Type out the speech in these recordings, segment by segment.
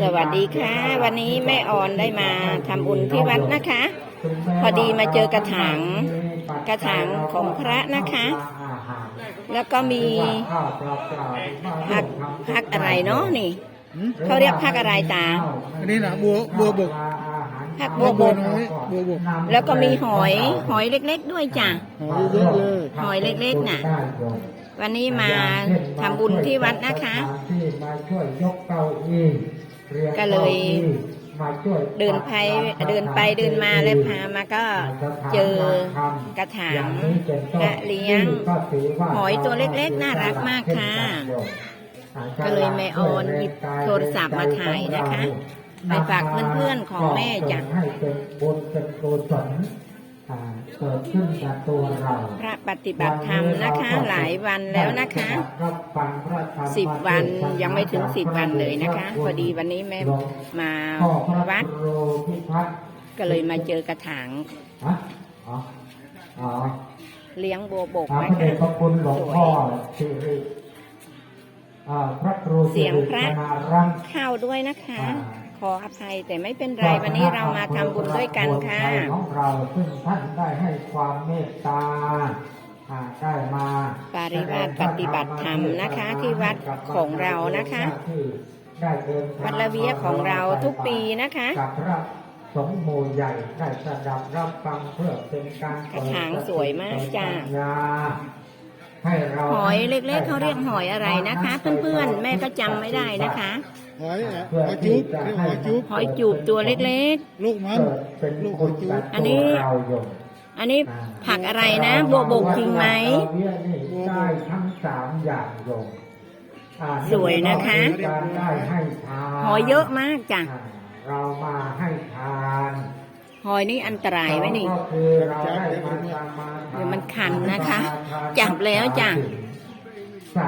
สวัสดีค่ะ วันนี้แม่ออนได้มาทำบุญที่วัดนะคะ พอดีมาเจอกระถางกระถางของพระนะคะ แล้วก็มีพักพักอะไรเนาะนี่หืมเขาเรียกพักอะไรตาอันนี้นะบัวบัวบกพักบัวบกน้อยบัวบกแล้วก็มีหอยหอยเล็ก ๆ ด้วยจ้ะหอยเยอะเลยหอยเล็กๆน่ะ วันนี้มาทำบุญที่วัดนะคะที่มาช่วยยกเก้าอี้รีงก็เลยมาช่วยเดินไปเดินไปเดินมาเลยพามาก็เจอกระถางและเลี้ยงหอยตัวเล็กๆ น่ารักมากค่ะ ก็เลยแม่ออนหยิบโทรศัพท์มาถ่ายนะคะ ไปฝากเพื่อนๆของแม่จ้ะให้ เป็นบุญเป็นกุศลอ่าเกิดขึ้นกับตัวเราพระปฏิบัติธรรมนะคะ หลายวันแล้วนะคะรับฟังพระธรรมสิบวันยังไม่ถึงสิบวันเลยนะคะ พอดีวันนี้แม่มาพ่อพระวัดครูพิพัฒน์ก็เลยมาเจอกระถางฮะอ๋ออ๋อเลี้ยงบัวบกพระนะเดคะชพระคุณหลวงสวพ่อยสิริอ่าพระครูเสียงพระสินารังเข้าด้วยนะคะอ่า ขออภัยแต่ไม่เป็นไรวันนี้เรามาทำบุญด้วยกันค่ะของเราซึ่งท่านได้ให้ความเมตตาอ่าได้มาปาริวาสปฏิบัติธรรมนะคะที่วัดของเรานะคะที่ได้เดินทางวัดละเวียของเราทุกปีนะคะกับพระสงฆ์หมู่ใหญ่ได้สดับรับฟังเพื่อเป็นการกระถางสวยมากจ้ะเปิดปัญญาให้เราหอยเล็กๆเขาเรียกหอยอะไรนะคะ เพื่อนๆแม่ก็จำไม่ได้นะคะ หอยอะหอยจุ๊บเรียกหอยจุ๊บหอยจูบตัวเล็กลูกมันเกิดเป็นลูกหคุอยณจุ๊กับบอันนี้ตัวเราโยมๆอันนี้ผักอะไรนะ บัวบกจริงไหม ได้ทั้งสามอย่างโยมอ่าสวยนะคะ การได้ให้ทานหอยเยอะมากจ้ะ อ่าเรามาให้ทานหอยนี่อันตรายไหมนี่ ก็คือเราได้มาทำมาเดี๋ยวมันคันนะคะจับแล้วจ้ะส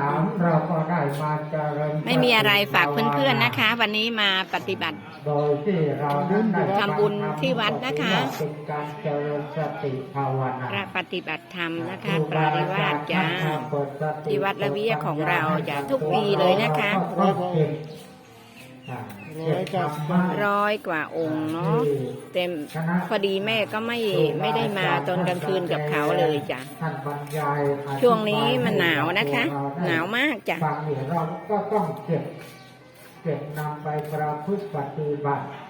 ามเราก็ได้มาเจริญไม่มีอะไรฝากเพื่อนๆนะคะ วันนี้มาปฏิบัติโดยที่เรานั้นได้ทำบุญที่วัดนะคะเป็นการเจริญสติภาวนาพระปฏิบัติธรรมนะคะปราริวาสจ้าที่วัดละเวียของเราจะทุกปีเลยนะคะ ร้อยเก้าสิบร้อยกว่าองค์เนาะเต็มพอดีแม่ก็ไม่ไม่ได้มาตอนกลางคืนกับเขาเลยจ้ะท่านบรรยายอธิบายช่วงนี้มันหนาวนะคะ หนาวมากจ้ะฟังเนี่ยเราก็ต้องเก็บเก็บนำไปประพฤติปฏิบัตินะเพื่อที่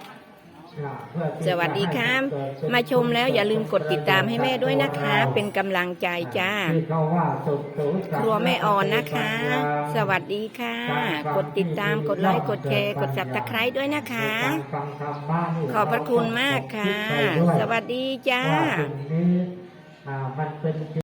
สวัสดีครับ มาชมแล้วอย่าลืมกดติดตามให้แม่ด้วยนะคะ เป็นกำลังใจจ้าที่เขาว่าสุขสูสัครัวแม่อ่อนนะคะ สวัสดีค่ะ กดติดตามกดไลค์กดแชร์กดจับตะไคร้ด้วยนะคะการฟังธรรมะนี่ขอบพระคุณมากค่ะเราต้องคิดไปด้วยสวัสดีจ้า